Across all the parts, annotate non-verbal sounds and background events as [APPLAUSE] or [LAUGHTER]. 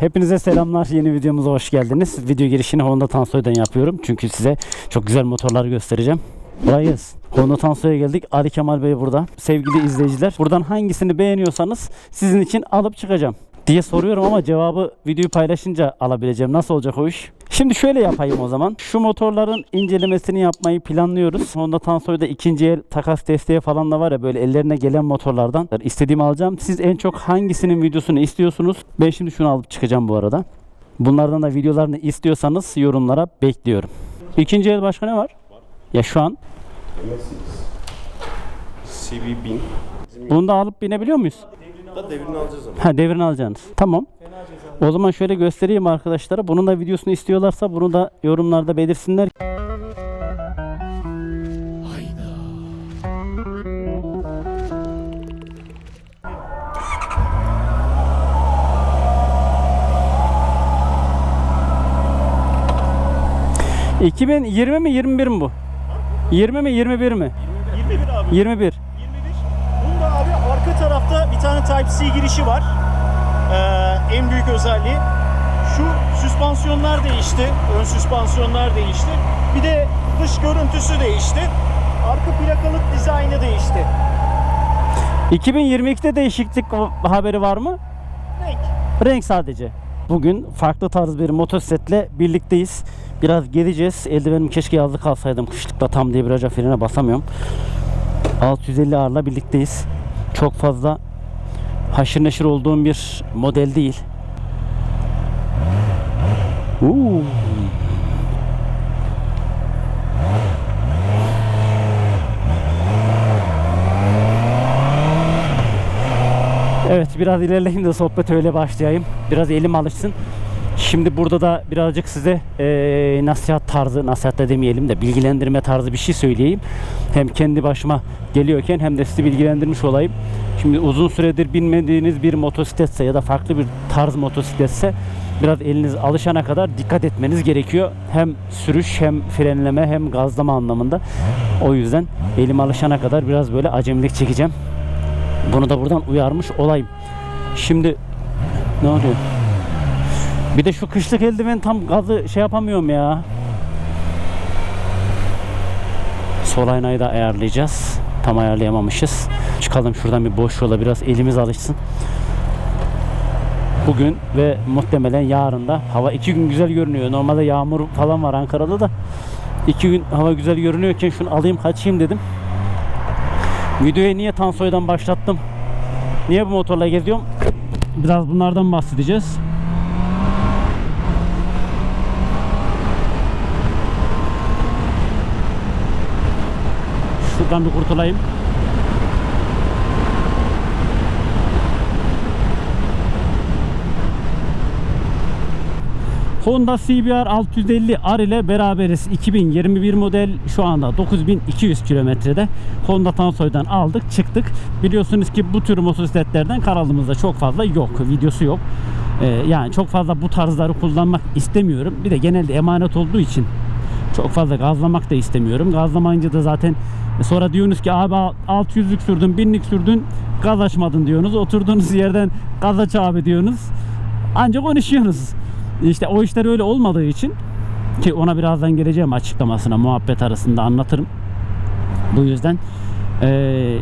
Hepinize selamlar. Yeni videomuza hoş geldiniz. Video girişini Honda Tansoy'dan yapıyorum. Çünkü size çok güzel motorlar göstereceğim. Kolay. Honda Tansoy'a geldik. Ali Kemal Bey burada. Sevgili izleyiciler, buradan hangisini beğeniyorsanız sizin için alıp çıkacağım diye soruyorum ama cevabı videoyu paylaşınca alabileceğim. Nasıl olacak o iş? Şimdi şöyle yapayım o zaman. Şu motorların incelemesini yapmayı planlıyoruz. Honda Tansoy'da ikinci el takas desteği falan da var ya böyle ellerine gelen motorlardan istediğimi alacağım. Siz en çok hangisinin videosunu istiyorsunuz? Ben şimdi şunu alıp çıkacağım bu arada. Bunlardan da videolarını istiyorsanız yorumlara bekliyorum. İkinci el başka ne var? Ya şu an CV1000 bunu da alıp binebiliyor muyuz? Da devrini alacağız ama. Ha devrini alacaksınız. Tamam. O zaman şöyle göstereyim arkadaşlara. Bunun da videosunu istiyorlarsa bunu da yorumlarda belirsinler. ...2020 mi 21 mi bu? 20 mi 21 mi? 21 abi. 21. 21. Bunda abi arka tarafta bir tane Type-C girişi var. Ee, en büyük özelliği. Şu süspansiyonlar değişti. Ön süspansiyonlar değişti. Bir de dış görüntüsü değişti. Arka plakalık dizaynı değişti. 2022'de değişiklik haberi var mı? Renk. Renk sadece. Bugün farklı tarz bir motosikletle birlikteyiz. Biraz gezeceğiz. Eldivenimi keşke yazlık alsaydım. Kışlıkta tam diye viraja frene basamıyorum. 650 ağırla birlikteyiz. Çok fazla haşır neşir olduğum bir model değil. Uuu. Evet biraz ilerleyeyim de sohbet öyle başlayayım. Biraz elim alışsın. Şimdi burada da birazcık size eee nasihat tarzı, nasihat da demeyelim de bilgilendirme tarzı bir şey söyleyeyim. Hem kendi başıma geliyorken hem de sizi bilgilendirmiş olayım. Şimdi uzun süredir binmediğiniz bir motosikletse ya da farklı bir tarz motosikletse biraz eliniz alışana kadar dikkat etmeniz gerekiyor. Hem sürüş hem frenleme hem gazlama anlamında. O yüzden elim alışana kadar biraz böyle acemilik çekeceğim. Bunu da buradan uyarmış olayım. Şimdi ne oluyor? Bir de şu kışlık eldiven tam gazı şey yapamıyorum ya. Sol aynayı da ayarlayacağız. Tam ayarlayamamışız. Çıkalım şuradan bir boş yola biraz elimiz alışsın. Bugün ve muhtemelen yarın da hava iki gün güzel görünüyor. Normalde yağmur falan var Ankara'da da. iki gün hava güzel görünüyorken şunu alayım kaçayım dedim. Videoyu niye Tansoy'dan başlattım? Niye bu motorla geziyorum? Biraz bunlardan bahsedeceğiz. Şuradan bir kurtulayım. Honda CBR 650R ile beraberiz. 2021 model şu anda 9200 kilometrede. Honda Tansoy'dan aldık çıktık. Biliyorsunuz ki bu tür motosikletlerden kanalımızda çok fazla yok. Videosu yok. Ee, yani çok fazla bu tarzları kullanmak istemiyorum. Bir de genelde emanet olduğu için çok fazla gazlamak da istemiyorum. Gazlamayınca da zaten sonra diyorsunuz ki abi 600'lük sürdün, 1000'lik sürdün, gaz açmadın diyorsunuz. Oturduğunuz yerden gaz aç abi diyorsunuz. Ancak konuşuyorsunuz. İşte o işler öyle olmadığı için ki ona birazdan geleceğim açıklamasına muhabbet arasında anlatırım. Bu yüzden eee,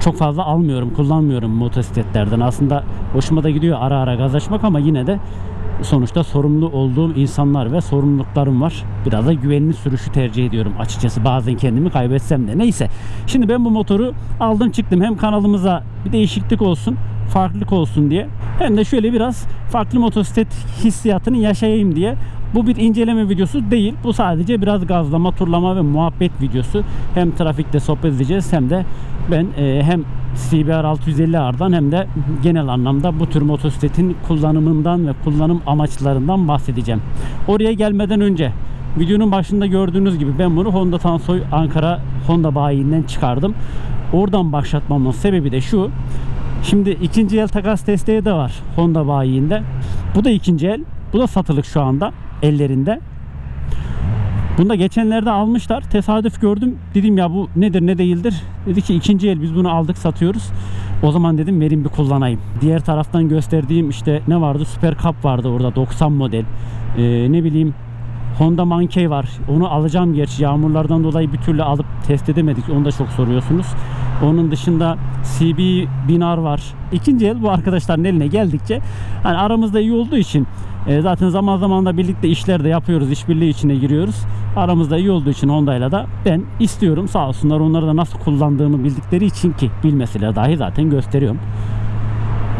çok fazla almıyorum, kullanmıyorum motosikletlerden. Aslında hoşuma da gidiyor ara ara gaz açmak ama yine de sonuçta sorumlu olduğum insanlar ve sorumluluklarım var. Biraz da güvenli sürüşü tercih ediyorum açıkçası. Bazen kendimi kaybetsem de. Neyse. Şimdi ben bu motoru aldım çıktım. Hem kanalımıza bir değişiklik olsun, farklılık olsun diye. Hem de şöyle biraz farklı motosiklet hissiyatını yaşayayım diye. Bu bir inceleme videosu değil. Bu sadece biraz gazlama, turlama ve muhabbet videosu. Hem trafikte sohbet edeceğiz hem de ben e, hem CBR 650R'dan hem de genel anlamda bu tür motosikletin kullanımından ve kullanım amaçlarından bahsedeceğim. Oraya gelmeden önce videonun başında gördüğünüz gibi ben bunu Honda Tansoy Ankara Honda bayiinden çıkardım. Oradan başlatmamın sebebi de şu. Şimdi ikinci el takas desteği de var Honda bayiinde. Bu da ikinci el. Bu da satılık şu anda ellerinde. Bunu da geçenlerde almışlar. Tesadüf gördüm. Dedim ya bu nedir ne değildir. Dedi ki ikinci el biz bunu aldık satıyoruz. O zaman dedim verin bir kullanayım. Diğer taraftan gösterdiğim işte ne vardı? Super Cup vardı orada 90 model. Ee, ne bileyim Honda Monkey var. Onu alacağım gerçi. Yağmurlardan dolayı bir türlü alıp test edemedik. Onu da çok soruyorsunuz. Onun dışında CB Binar var. İkinci el bu arkadaşların eline geldikçe hani aramızda iyi olduğu için e, zaten zaman zaman da birlikte işler de yapıyoruz. işbirliği içine giriyoruz. Aramızda iyi olduğu için Honda'yla da ben istiyorum. Sağ olsunlar onları da nasıl kullandığımı bildikleri için ki bilmeseler dahi zaten gösteriyorum.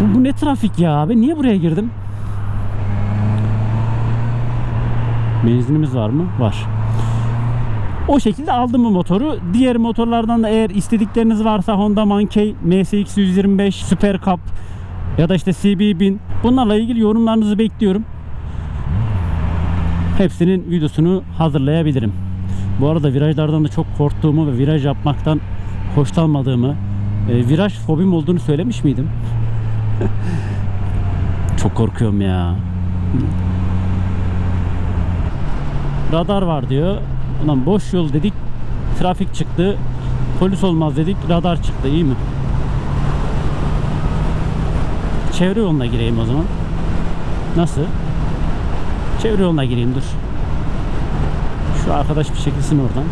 Bu, bu ne trafik ya abi? Niye buraya girdim? Benzinimiz var mı? Var. O şekilde aldım bu motoru. Diğer motorlardan da eğer istedikleriniz varsa Honda Monkey, MSX 125, Super Cup ya da işte CB 1000 bunlarla ilgili yorumlarınızı bekliyorum. Hepsinin videosunu hazırlayabilirim. Bu arada virajlardan da çok korktuğumu ve viraj yapmaktan hoşlanmadığımı, e, viraj fobim olduğunu söylemiş miydim? [LAUGHS] çok korkuyorum ya. radar var diyor. Ulan boş yol dedik. Trafik çıktı. Polis olmaz dedik. Radar çıktı. iyi mi? Çevre yoluna gireyim o zaman. Nasıl? Çevre yoluna gireyim dur. Şu arkadaş bir çekilsin oradan.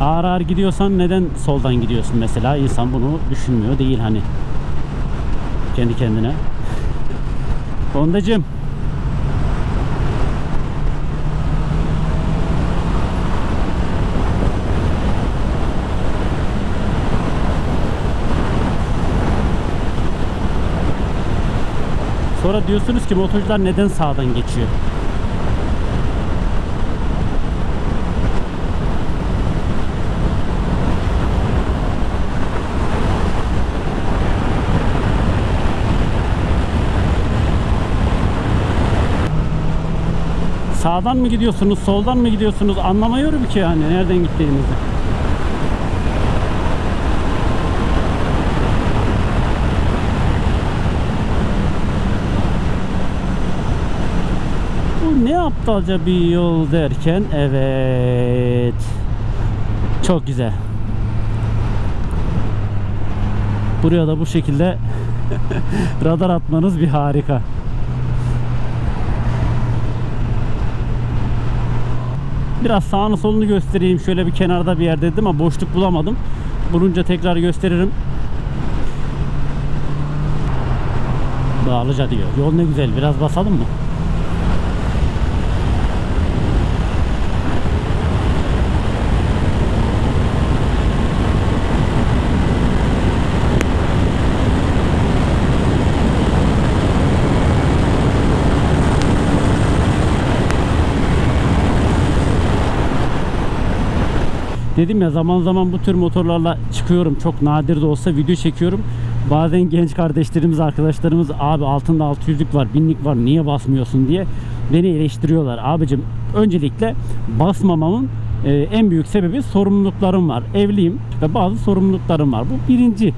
Ağır ağır gidiyorsan neden soldan gidiyorsun mesela? İnsan bunu düşünmüyor değil hani. Kendi kendine. [LAUGHS] Hondacım. Sonra diyorsunuz ki motorcular neden sağdan geçiyor? Sağdan mı gidiyorsunuz, soldan mı gidiyorsunuz anlamıyorum ki yani nereden gittiğinizi. Bu ne aptalca bir yol derken evet. Çok güzel. Buraya da bu şekilde [LAUGHS] radar atmanız bir harika. Biraz sağını solunu göstereyim. Şöyle bir kenarda bir yerde dedim ama boşluk bulamadım. Bulunca tekrar gösteririm. Dağlıca diyor. Yol ne güzel. Biraz basalım mı? Dedim ya zaman zaman bu tür motorlarla çıkıyorum. Çok nadir de olsa video çekiyorum. Bazen genç kardeşlerimiz, arkadaşlarımız abi altında 600'lük var, binlik var niye basmıyorsun diye beni eleştiriyorlar. Abicim öncelikle basmamamın e, en büyük sebebi sorumluluklarım var. Evliyim ve bazı sorumluluklarım var. Bu birinci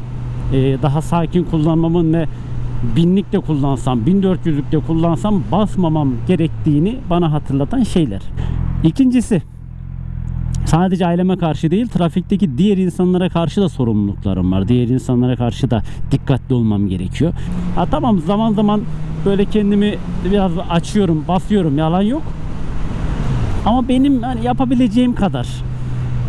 e, daha sakin kullanmamın ve binlik de kullansam, 1400'lük de kullansam basmamam gerektiğini bana hatırlatan şeyler. İkincisi sadece aileme karşı değil trafikteki diğer insanlara karşı da sorumluluklarım var. Diğer insanlara karşı da dikkatli olmam gerekiyor. Ha tamam zaman zaman böyle kendimi biraz açıyorum, basıyorum yalan yok. Ama benim hani yapabileceğim kadar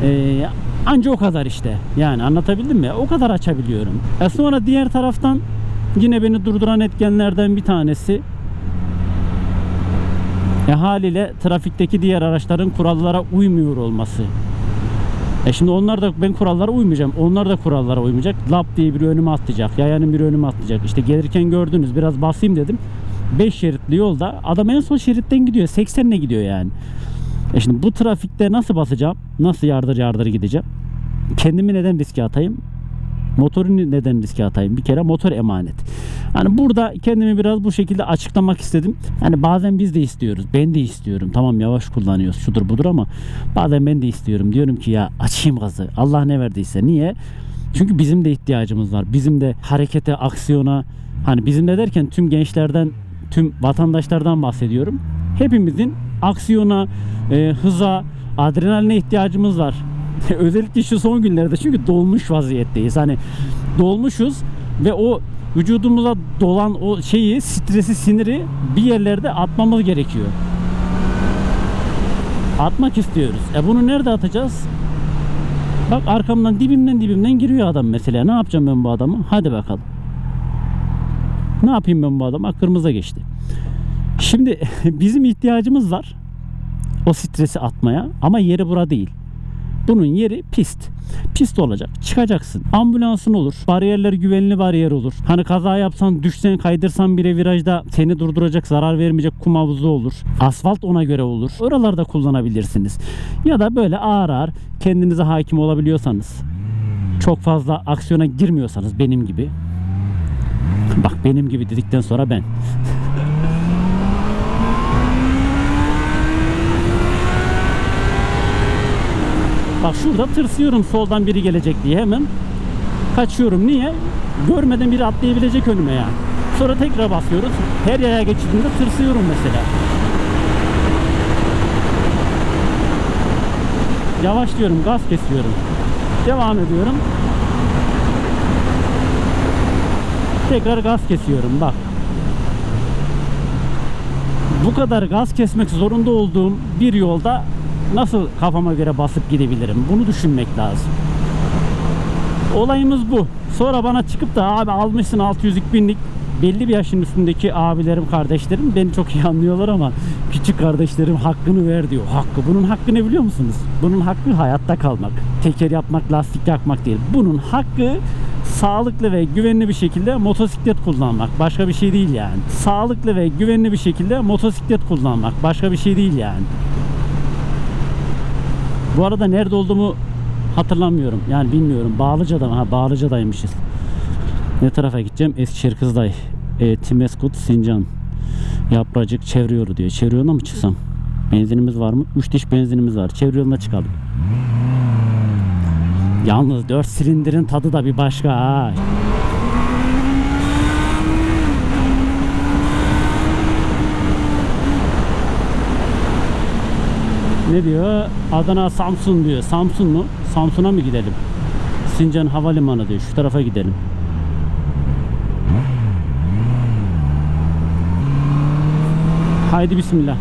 ee, anca o kadar işte. Yani anlatabildim mi? O kadar açabiliyorum. E sonra diğer taraftan yine beni durduran etkenlerden bir tanesi e haliyle trafikteki diğer araçların kurallara uymuyor olması. E şimdi onlar da ben kurallara uymayacağım. Onlar da kurallara uymayacak. Lap diye biri önüme atlayacak. Yayanın biri önüme atlayacak. İşte gelirken gördünüz biraz basayım dedim. 5 şeritli yolda adam en son şeritten gidiyor. 80'le gidiyor yani. E şimdi bu trafikte nasıl basacağım? Nasıl yardır yardır gideceğim? Kendimi neden riske atayım? Motoru neden riske atayım? Bir kere motor emanet. Hani burada kendimi biraz bu şekilde açıklamak istedim. Hani bazen biz de istiyoruz. Ben de istiyorum. Tamam yavaş kullanıyoruz. Şudur budur ama bazen ben de istiyorum. Diyorum ki ya açayım gazı. Allah ne verdiyse. Niye? Çünkü bizim de ihtiyacımız var. Bizim de harekete, aksiyona hani bizim de derken tüm gençlerden, tüm vatandaşlardan bahsediyorum. Hepimizin aksiyona, e, hıza, adrenaline ihtiyacımız var. [LAUGHS] Özellikle şu son günlerde çünkü dolmuş vaziyetteyiz. Hani dolmuşuz ve o vücudumuza dolan o şeyi, stresi, siniri bir yerlerde atmamız gerekiyor. Atmak istiyoruz. E bunu nerede atacağız? Bak arkamdan dibimden dibimden giriyor adam mesela. Ne yapacağım ben bu adamı? Hadi bakalım. Ne yapayım ben bu adama? Kırmızı geçti. Şimdi [LAUGHS] bizim ihtiyacımız var. O stresi atmaya ama yeri bura değil. Bunun yeri pist. Pist olacak. Çıkacaksın. Ambulansın olur. Bariyerler güvenli bariyer olur. Hani kaza yapsan, düşsen, kaydırsan bile virajda seni durduracak, zarar vermeyecek kum havuzu olur. Asfalt ona göre olur. Oralarda kullanabilirsiniz. Ya da böyle ağır ağır kendinize hakim olabiliyorsanız. Çok fazla aksiyona girmiyorsanız benim gibi. Bak benim gibi dedikten sonra ben. [LAUGHS] Bak şurada tırsıyorum soldan biri gelecek diye hemen kaçıyorum. Niye? Görmeden biri atlayabilecek önüme ya. Sonra tekrar basıyoruz. Her yaya geçidinde tırsıyorum mesela. Yavaş diyorum, gaz kesiyorum. Devam ediyorum. Tekrar gaz kesiyorum bak. Bu kadar gaz kesmek zorunda olduğum bir yolda nasıl kafama göre basıp gidebilirim? Bunu düşünmek lazım. Olayımız bu. Sonra bana çıkıp da abi almışsın 600 binlik belli bir yaşın üstündeki abilerim, kardeşlerim beni çok iyi anlıyorlar ama küçük kardeşlerim hakkını ver diyor. Hakkı. Bunun hakkı ne biliyor musunuz? Bunun hakkı hayatta kalmak. Teker yapmak, lastik yakmak değil. Bunun hakkı sağlıklı ve güvenli bir şekilde motosiklet kullanmak. Başka bir şey değil yani. Sağlıklı ve güvenli bir şekilde motosiklet kullanmak. Başka bir şey değil yani. Bu arada nerede olduğumu hatırlamıyorum. Yani bilmiyorum. Bağlıca'da? Ha Bağlıca'daymışız. Ne tarafa gideceğim? Eskişehir Kızılay. E, Timeskut, Sincan. Yapracık çevre yolu diyor. Çevre yoluna mı çıksam? Benzinimiz var mı? 3 diş benzinimiz var. Çevre yoluna çıkalım. Yalnız 4 silindirin tadı da bir başka ha. Ne diyor? Adana Samsun diyor. Samsun mu? Samsun'a mı gidelim? Sincan Havalimanı diyor. Şu tarafa gidelim. Haydi bismillah.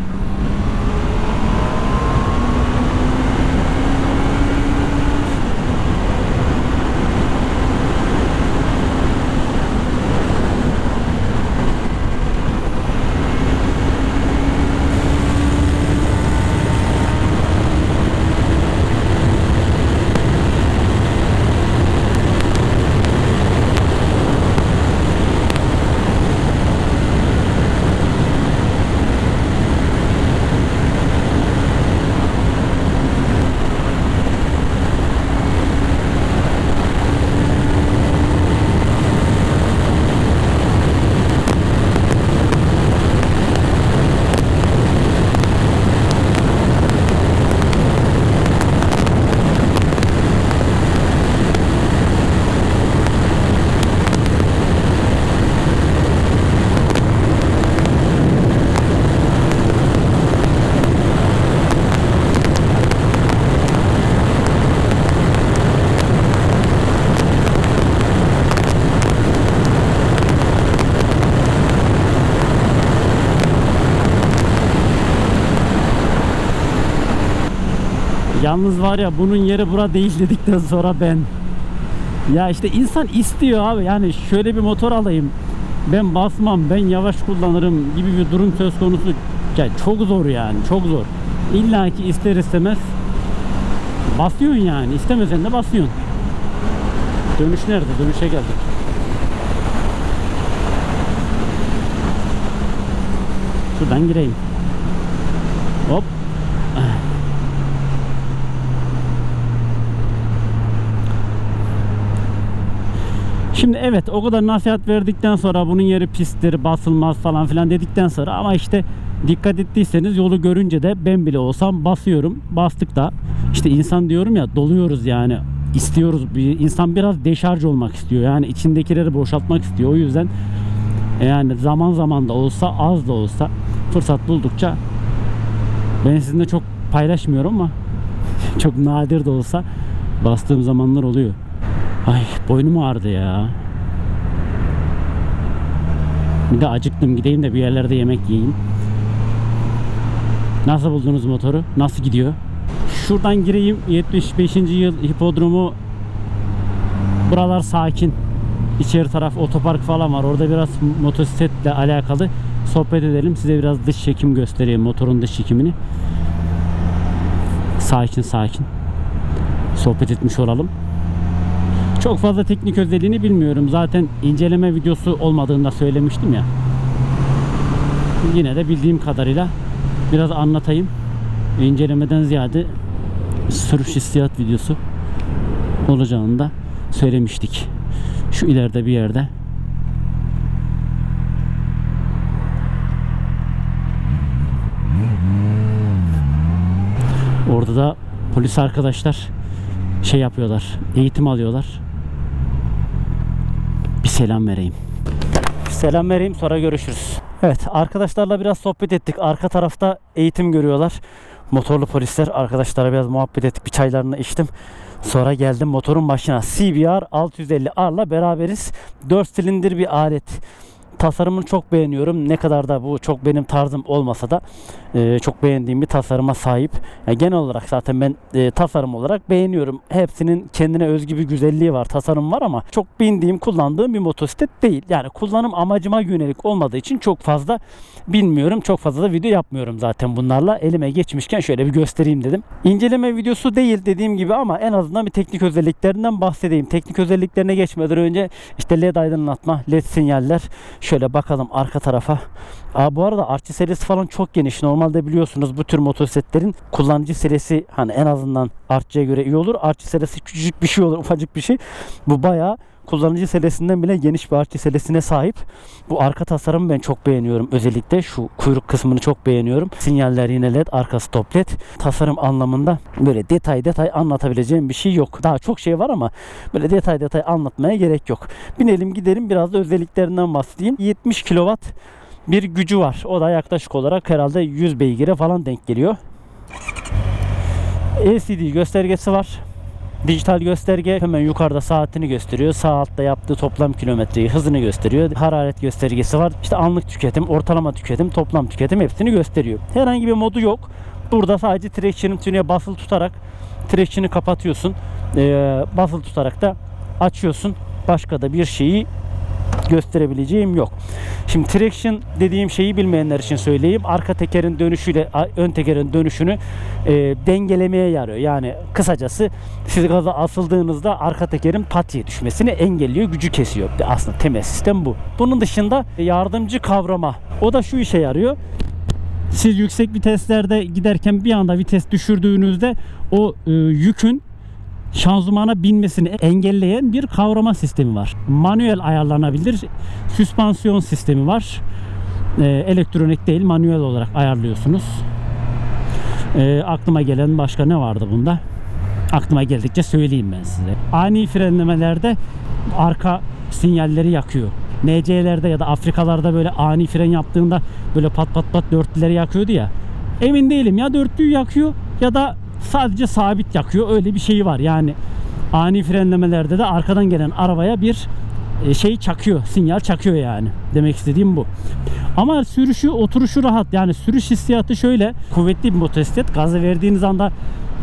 Yalnız var ya bunun yeri bura değil dedikten sonra ben. Ya işte insan istiyor abi yani şöyle bir motor alayım. Ben basmam, ben yavaş kullanırım gibi bir durum söz konusu. Ya çok zor yani, çok zor. İlla ki ister istemez basıyorsun yani. İstemesen de basıyorsun. Dönüş nerede? Dönüşe geldik. Şuradan gireyim. Şimdi evet o kadar nasihat verdikten sonra bunun yeri pisttir, basılmaz falan filan dedikten sonra ama işte dikkat ettiyseniz yolu görünce de ben bile olsam basıyorum. Bastık da işte insan diyorum ya doluyoruz yani istiyoruz. Bir, insan biraz deşarj olmak istiyor. Yani içindekileri boşaltmak istiyor. O yüzden yani zaman zaman da olsa az da olsa fırsat buldukça ben sizinle çok paylaşmıyorum ama [LAUGHS] Çok nadir de olsa bastığım zamanlar oluyor. Ay boynum ağrıdı ya. Bir de acıktım gideyim de bir yerlerde yemek yiyeyim. Nasıl buldunuz motoru? Nasıl gidiyor? Şuradan gireyim 75. yıl hipodromu Buralar sakin. İçeri taraf otopark falan var. Orada biraz motosikletle alakalı sohbet edelim. Size biraz dış çekim göstereyim. Motorun dış çekimini. Sakin sakin. Sohbet etmiş olalım. Çok fazla teknik özelliğini bilmiyorum. Zaten inceleme videosu olmadığını da söylemiştim ya. Yine de bildiğim kadarıyla biraz anlatayım. İncelemeden ziyade sürüş hissiyat videosu olacağını da söylemiştik. Şu ileride bir yerde. Orada da polis arkadaşlar şey yapıyorlar. Eğitim alıyorlar. Selam vereyim. Selam vereyim sonra görüşürüz. Evet arkadaşlarla biraz sohbet ettik. Arka tarafta eğitim görüyorlar. Motorlu polisler arkadaşlara biraz muhabbet ettik. Bir çaylarını içtim. Sonra geldim motorun başına. CBR 650R'la beraberiz. 4 silindir bir alet. Tasarımını çok beğeniyorum. Ne kadar da bu çok benim tarzım olmasa da e, çok beğendiğim bir tasarıma sahip. Yani genel olarak zaten ben e, tasarım olarak beğeniyorum. Hepsinin kendine özgü bir güzelliği var, tasarım var ama çok bindiğim, kullandığım bir motosiklet değil. Yani kullanım amacıma yönelik olmadığı için çok fazla bilmiyorum. Çok fazla da video yapmıyorum zaten bunlarla. Elime geçmişken şöyle bir göstereyim dedim. İnceleme videosu değil dediğim gibi ama en azından bir teknik özelliklerinden bahsedeyim. Teknik özelliklerine geçmeden önce işte led aydınlatma, led sinyaller. Şöyle bakalım arka tarafa. Aa, bu arada artçı serisi falan çok geniş. Normalde biliyorsunuz bu tür motosikletlerin kullanıcı serisi hani en azından artçıya göre iyi olur. Artçı serisi küçücük bir şey olur, [LAUGHS] ufacık bir şey. Bu bayağı kullanıcı selesinden bile geniş bir artçı selesine sahip. Bu arka tasarımı ben çok beğeniyorum. Özellikle şu kuyruk kısmını çok beğeniyorum. Sinyaller yine led, arka stop led. Tasarım anlamında böyle detay detay anlatabileceğim bir şey yok. Daha çok şey var ama böyle detay detay anlatmaya gerek yok. Binelim gidelim biraz da özelliklerinden bahsedeyim. 70 kW bir gücü var. O da yaklaşık olarak herhalde 100 beygire falan denk geliyor. LCD göstergesi var. Dijital gösterge hemen yukarıda saatini gösteriyor. Sağ altta yaptığı toplam kilometreyi, hızını gösteriyor. Hararet göstergesi var. İşte anlık tüketim, ortalama tüketim, toplam tüketim hepsini gösteriyor. Herhangi bir modu yok. Burada sadece traction'ın tüneye basılı tutarak traction'ı kapatıyorsun. Ee, basılı tutarak da açıyorsun. Başka da bir şeyi gösterebileceğim yok. Şimdi traction dediğim şeyi bilmeyenler için söyleyeyim. Arka tekerin dönüşüyle ön tekerin dönüşünü e, dengelemeye yarıyor. Yani kısacası siz gaza asıldığınızda arka tekerin patiye düşmesini engelliyor, gücü kesiyor. Aslında temel sistem bu. Bunun dışında yardımcı kavrama. O da şu işe yarıyor. Siz yüksek viteslerde giderken bir anda vites düşürdüğünüzde o e, yükün şanzımana binmesini engelleyen bir kavrama sistemi var. Manuel ayarlanabilir süspansiyon sistemi var. Ee, elektronik değil manuel olarak ayarlıyorsunuz. Ee, aklıma gelen başka ne vardı bunda? Aklıma geldikçe söyleyeyim ben size. Ani frenlemelerde arka sinyalleri yakıyor. NC'lerde ya da Afrikalarda böyle ani fren yaptığında böyle pat pat pat dörtlüleri yakıyordu ya. Emin değilim ya dörtlüyü yakıyor ya da sadece sabit yakıyor. Öyle bir şeyi var. Yani ani frenlemelerde de arkadan gelen arabaya bir e, şey çakıyor. Sinyal çakıyor yani. Demek istediğim bu. Ama sürüşü, oturuşu rahat. Yani sürüş hissiyatı şöyle. Kuvvetli bir motosiklet. Gazı verdiğiniz anda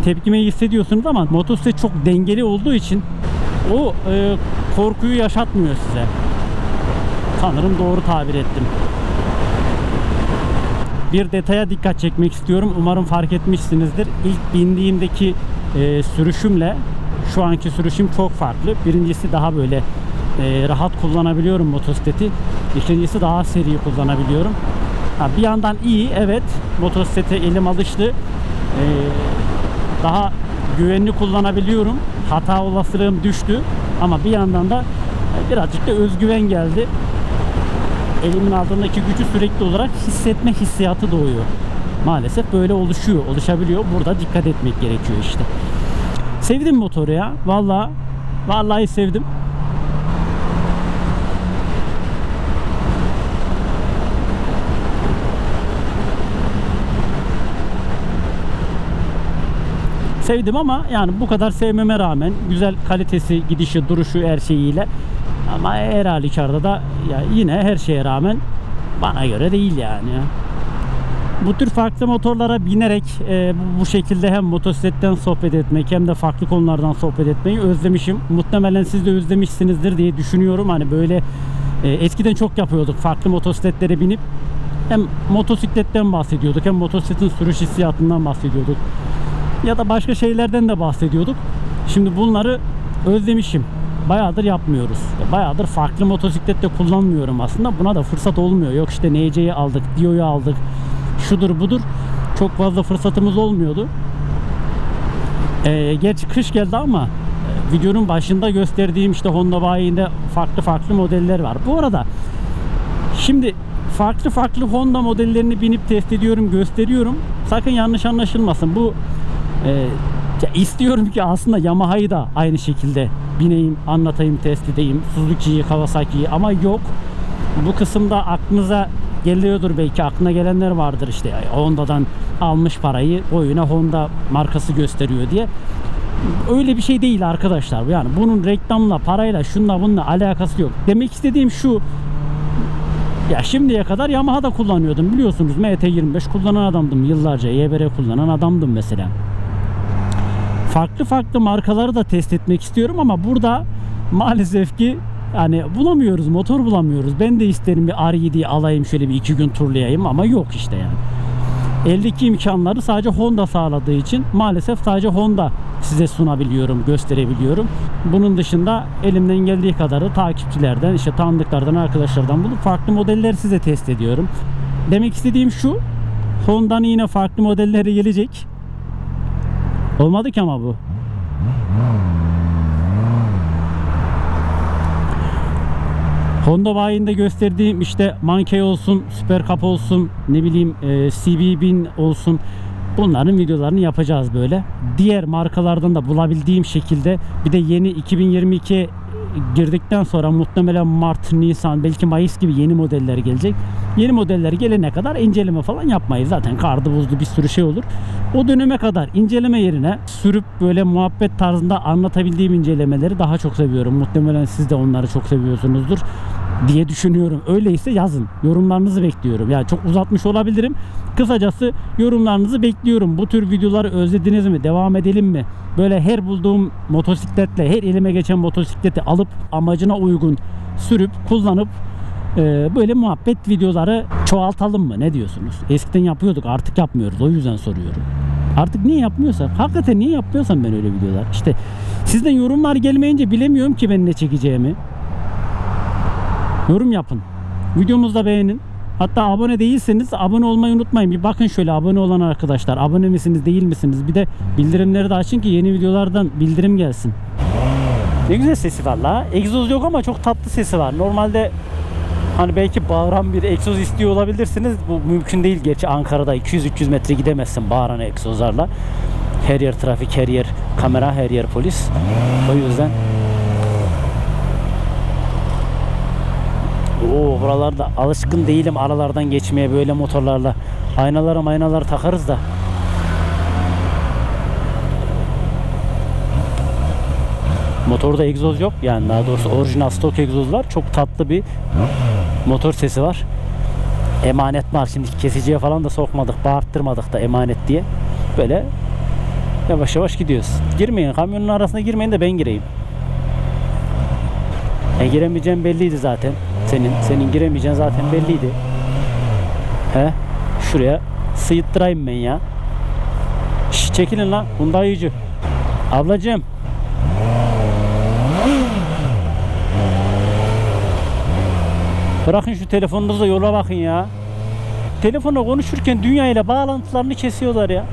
tepkimeyi hissediyorsunuz ama motosiklet çok dengeli olduğu için o e, korkuyu yaşatmıyor size. Sanırım doğru tabir ettim. Bir detaya dikkat çekmek istiyorum. Umarım fark etmişsinizdir. İlk bindiğimdeki e, sürüşümle şu anki sürüşüm çok farklı. Birincisi daha böyle e, rahat kullanabiliyorum motosikleti. İkincisi daha seri kullanabiliyorum. Ha, bir yandan iyi evet motosiklete elim alıştı. E, daha güvenli kullanabiliyorum. Hata olasılığım düştü. Ama bir yandan da e, birazcık da özgüven geldi elimin altındaki gücü sürekli olarak hissetme hissiyatı doğuyor. Maalesef böyle oluşuyor, oluşabiliyor. Burada dikkat etmek gerekiyor işte. Sevdim motoru ya. Vallahi vallahi sevdim. sevdim ama yani bu kadar sevmeme rağmen güzel kalitesi, gidişi, duruşu her şeyiyle ama her halükarda da ya yine her şeye rağmen bana göre değil yani. Bu tür farklı motorlara binerek e, bu- şekilde hem motosikletten sohbet etmek hem de farklı konulardan sohbet etmeyi özlemişim. Muhtemelen siz de özlemişsinizdir diye düşünüyorum. Hani böyle e, eskiden çok yapıyorduk. Farklı motosikletlere binip hem motosikletten bahsediyorduk hem motosikletin sürüş hissiyatından bahsediyorduk. Ya da başka şeylerden de bahsediyorduk. Şimdi bunları özlemişim. Bayağıdır yapmıyoruz. Bayağıdır farklı motosiklet de kullanmıyorum aslında. Buna da fırsat olmuyor. Yok işte NC'yi aldık, Dio'yu aldık. Şudur budur. Çok fazla fırsatımız olmuyordu. Ee, gerçi kış geldi ama e, videonun başında gösterdiğim işte Honda bayiinde farklı farklı modeller var. Bu arada Şimdi farklı farklı Honda modellerini binip test ediyorum, gösteriyorum. Sakın yanlış anlaşılmasın. Bu e, istiyorum ki aslında Yamaha'yı da aynı şekilde bineyim, anlatayım, test edeyim. Suzuki'yi, Kawasaki'yi ama yok. Bu kısımda aklınıza geliyordur belki. Aklına gelenler vardır işte. Honda'dan almış parayı oyuna Honda markası gösteriyor diye. Öyle bir şey değil arkadaşlar. Yani bunun reklamla parayla şunla bununla alakası yok. Demek istediğim şu. Ya şimdiye kadar Yamaha'da kullanıyordum. Biliyorsunuz MT25 kullanan adamdım. Yıllarca YBR kullanan adamdım mesela. Farklı farklı markaları da test etmek istiyorum ama burada maalesef ki yani bulamıyoruz motor bulamıyoruz. Ben de isterim bir R7'yi alayım şöyle bir iki gün turlayayım ama yok işte yani. Eldeki imkanları sadece Honda sağladığı için maalesef sadece Honda size sunabiliyorum, gösterebiliyorum. Bunun dışında elimden geldiği kadarı takipçilerden, işte tanıdıklardan, arkadaşlardan bulup farklı modeller size test ediyorum. Demek istediğim şu, Honda'nın yine farklı modelleri gelecek. Olmadı ki ama bu. Honda bayinde gösterdiğim işte Mankey olsun, Super Cup olsun, ne bileyim e, CB1000 olsun. Bunların videolarını yapacağız böyle. Diğer markalardan da bulabildiğim şekilde bir de yeni 2022 girdikten sonra muhtemelen Mart, Nisan, belki Mayıs gibi yeni modeller gelecek. Yeni modeller gelene kadar inceleme falan yapmayız. Zaten kardı buzlu bir sürü şey olur. O döneme kadar inceleme yerine sürüp böyle muhabbet tarzında anlatabildiğim incelemeleri daha çok seviyorum. Muhtemelen siz de onları çok seviyorsunuzdur diye düşünüyorum. Öyleyse yazın. Yorumlarınızı bekliyorum. Yani çok uzatmış olabilirim. Kısacası yorumlarınızı bekliyorum. Bu tür videoları özlediniz mi? Devam edelim mi? Böyle her bulduğum motosikletle, her elime geçen motosikleti alıp amacına uygun sürüp kullanıp e, böyle muhabbet videoları çoğaltalım mı? Ne diyorsunuz? Eskiden yapıyorduk artık yapmıyoruz. O yüzden soruyorum. Artık niye yapmıyorsam? Hakikaten niye yapmıyorsam ben öyle videolar? İşte sizden yorumlar gelmeyince bilemiyorum ki ben ne çekeceğimi. Yorum yapın. Videomuzu da beğenin. Hatta abone değilseniz abone olmayı unutmayın. Bir bakın şöyle abone olan arkadaşlar. Abone misiniz değil misiniz? Bir de bildirimleri de açın ki yeni videolardan bildirim gelsin. Ne güzel sesi var la. Egzoz yok ama çok tatlı sesi var. Normalde hani belki bağıran bir egzoz istiyor olabilirsiniz. Bu mümkün değil. Gerçi Ankara'da 200-300 metre gidemezsin bağıran egzozlarla. Her yer trafik, her yer kamera, her yer polis. O yüzden Oo buralarda alışkın değilim aralardan geçmeye böyle motorlarla. Aynalara aynalar takarız da. Motorda egzoz yok. Yani daha doğrusu orijinal stok egzozlar. Çok tatlı bir motor sesi var. Emanet var. Şimdi kesiciye falan da sokmadık. Bağırttırmadık da emanet diye. Böyle yavaş yavaş gidiyoruz. Girmeyin. Kamyonun arasına girmeyin de ben gireyim. E giremeyeceğim belliydi zaten. Senin senin giremeyeceğin zaten belliydi. He? Şuraya sıyıttırayım ben ya. Şş, çekilin lan. Bunda yüzü. Ablacığım. Bırakın şu telefonunuzu yola bakın ya. Telefonla konuşurken dünya ile bağlantılarını kesiyorlar ya.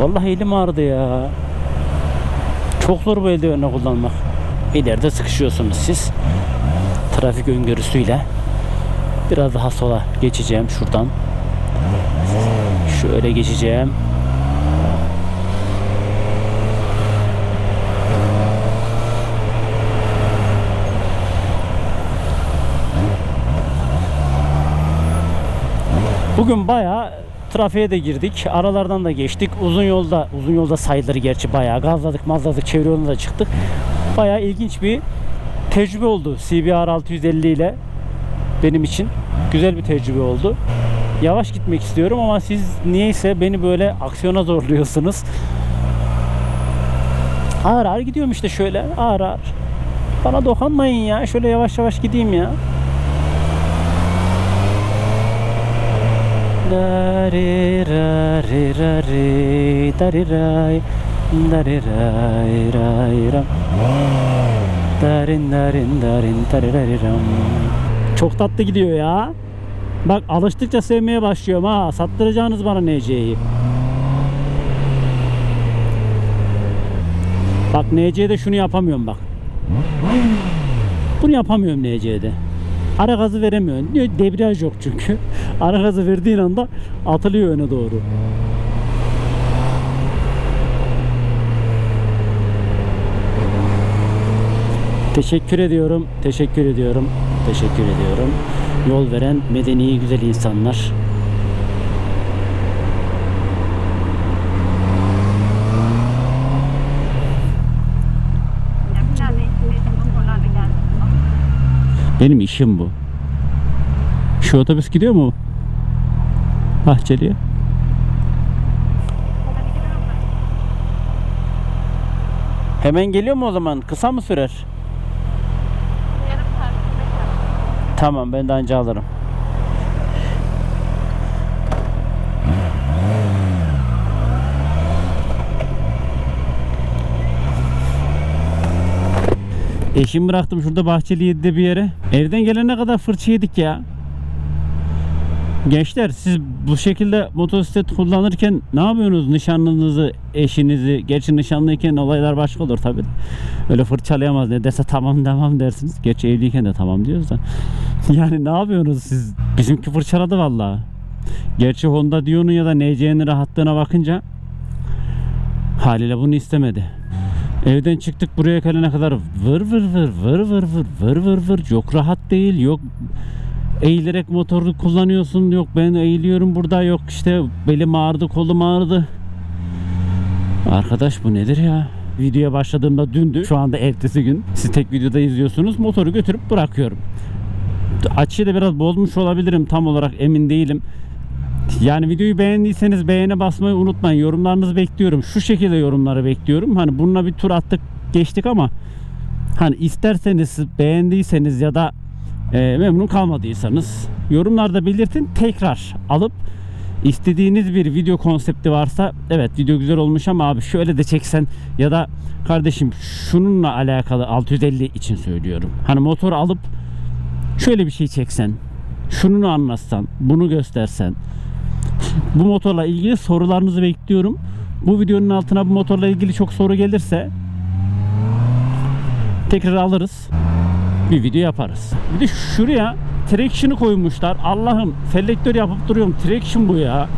Vallahi elim ağrıdı ya. Çok zor bu eldivenle kullanmak. İleride sıkışıyorsunuz siz. Trafik öngörüsüyle. Biraz daha sola geçeceğim şuradan. Şöyle geçeceğim. Bugün bayağı trafiğe de girdik. Aralardan da geçtik. Uzun yolda, uzun yolda sayılır gerçi bayağı. Gazladık, mazladık, çevre yoluna da çıktık. Bayağı ilginç bir tecrübe oldu CBR 650 ile benim için. Güzel bir tecrübe oldu. Yavaş gitmek istiyorum ama siz niyeyse beni böyle aksiyona zorluyorsunuz. Ağır ağır gidiyorum işte şöyle ağır ağır. Bana dokunmayın ya. Şöyle yavaş yavaş gideyim ya. Ra ri ra dari ray dari ray ray darin darin darin dari ray ram Çok tatlı gidiyor ya. Bak alıştıkça sevmeye başlıyorum ha. Sattıracağınız bana NC'yi. Bak NC'de şunu yapamıyorum bak. Bunu yapamıyorum NC'de. Ara gazı veremiyorsun. Debriyaj yok çünkü. [LAUGHS] Ara gazı verdiğin anda atılıyor öne doğru. Teşekkür ediyorum. Teşekkür ediyorum. Teşekkür ediyorum. Yol veren medeni güzel insanlar. Benim işim bu. Şu otobüs gidiyor mu? Bahçeli'ye. Hemen geliyor mu o zaman? Kısa mı sürer? Tamam ben de anca alırım. Eşimi bıraktım şurada Bahçeli 7'de bir yere. Evden gelene kadar fırça yedik ya. Gençler siz bu şekilde motosiklet kullanırken ne yapıyorsunuz? Nişanlınızı, eşinizi, gerçi nişanlıyken olaylar başka olur tabi. Öyle fırçalayamaz ne dese tamam tamam dersiniz. Gerçi evliyken de tamam diyoruz da. [LAUGHS] Yani ne yapıyorsunuz siz? Bizimki fırçaladı vallahi. Gerçi Honda Dion'un ya da NC'nin rahatlığına bakınca haliyle bunu istemedi. Evden çıktık buraya gelene kadar vır vır vır vır vır vır vır vır vır yok rahat değil yok eğilerek motoru kullanıyorsun. Yok ben eğiliyorum burada. Yok işte belim ağrıdı kolum ağrıdı. Arkadaş bu nedir ya? Videoya başladığımda dündü şu anda ertesi gün siz tek videoda izliyorsunuz. Motoru götürüp bırakıyorum. Açıyı da biraz bozmuş olabilirim tam olarak emin değilim. Yani videoyu beğendiyseniz beğene basmayı unutmayın. Yorumlarınızı bekliyorum. Şu şekilde yorumları bekliyorum. Hani bununla bir tur attık geçtik ama hani isterseniz beğendiyseniz ya da e, memnun kalmadıysanız yorumlarda belirtin. Tekrar alıp istediğiniz bir video konsepti varsa evet video güzel olmuş ama abi şöyle de çeksen ya da kardeşim şununla alakalı 650 için söylüyorum. Hani motor alıp şöyle bir şey çeksen şununu anlatsan bunu göstersen bu motorla ilgili sorularınızı bekliyorum. Bu videonun altına bu motorla ilgili çok soru gelirse tekrar alırız. Bir video yaparız. Bir de şuraya traction'ı koymuşlar. Allah'ım selektör yapıp duruyorum. Traction bu ya.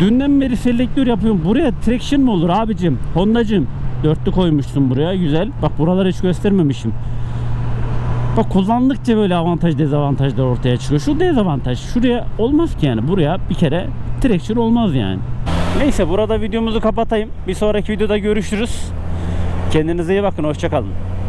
Dünden beri selektör yapıyorum. Buraya traction mı olur abicim? Hondacım. Dörtlü koymuşsun buraya. Güzel. Bak buraları hiç göstermemişim. Bak kullandıkça böyle avantaj dezavantajlar ortaya çıkıyor. Şu dezavantaj. Şuraya olmaz ki yani. Buraya bir kere traction olmaz yani. Neyse burada videomuzu kapatayım. Bir sonraki videoda görüşürüz. Kendinize iyi bakın. Hoşçakalın.